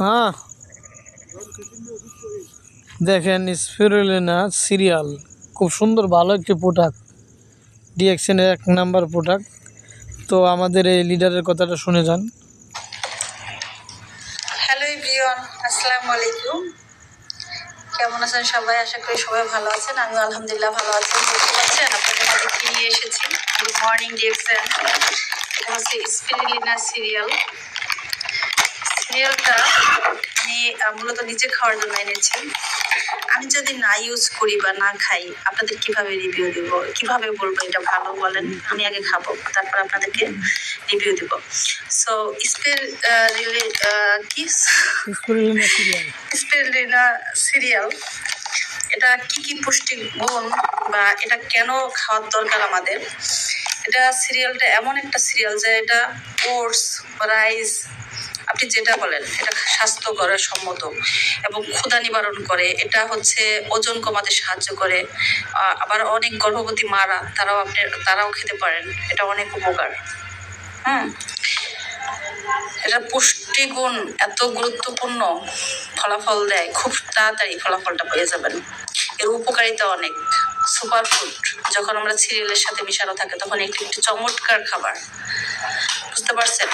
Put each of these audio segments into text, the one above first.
হ্যাঁ। দেখেন spirulina serial খুব সুন্দর, ভালো একটি প্রোডাক্ট ডিএক্সএনের এক নাম্বার প্রোডাক্ট তো আমাদের এই লিডারের কথাটা শুনে যান। হ্যালো এভরিওয়ান আসসালামু আলাইকুম। কেমন আছেন সবাই? আশা করি সবাই ভালো আছেন। আমি আলহামদুলিল্লাহ ভালো আছি। দেখতে পাচ্ছেন আপনাদের মাঝে কি নিয়ে এসেছি গুড মর্নিং ডিএক্সএন এটা হচ্ছে স্পিরিলিনা সিরিয়াল সিরিয়ালটা আমি মূলত নিজে খাওয়ার জন্য এনেছি। আমি যদি না ইউজ করি বা না খাই আপনাদের কীভাবে রিভিউ দিব? কীভাবে বলব এটা ভালো বলেন? আমি আগে খাব তারপর আপনাদেরকে রিভিউ দিব। সো স্পেল রিলে কি? সিরিয়াল স্পেলিনা সিরিয়াল এটা কি কি পুষ্টি গুণ বা এটা কেন খাওয়ার দরকার আমাদের? এটা সিরিয়ালটা এমন একটা সিরিয়াল যে এটা ওটস রাইস আপনি যেটা বলেন, এটা স্বাস্থ্যকর, সম্মত এবং ক্ষুধা নিবারণ করে। এটা হচ্ছে ওজন কমাতে সাহায্য করে। আবার অনেক গর্ভবতী মারা, তারাও আপনি, তারাও খেতে পারেন। এটা অনেক উপকার। হুম? এটা পুষ্টিগুণ এত গুরুত্বপূর্ণ ফলাফল দেয়। খুব তাড়াতাড়ি ফলাফলটা পেয়ে যাবেন। এর উপকারিতা অনেক। সুপার ফুড, যখন আমরা সিরিয়ালের সাথে মিশানো থাকে, তখন একটু একটু চমৎকার খাবার। বুঝতে পারছেন?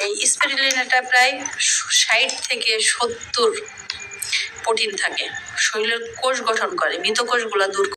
এই স্পিরিলিনাটা প্রায় ষাট থেকে সত্তর প্রোটিন থাকে। শরীরের কোষ গঠন করে, মৃত কোষগুলো দূর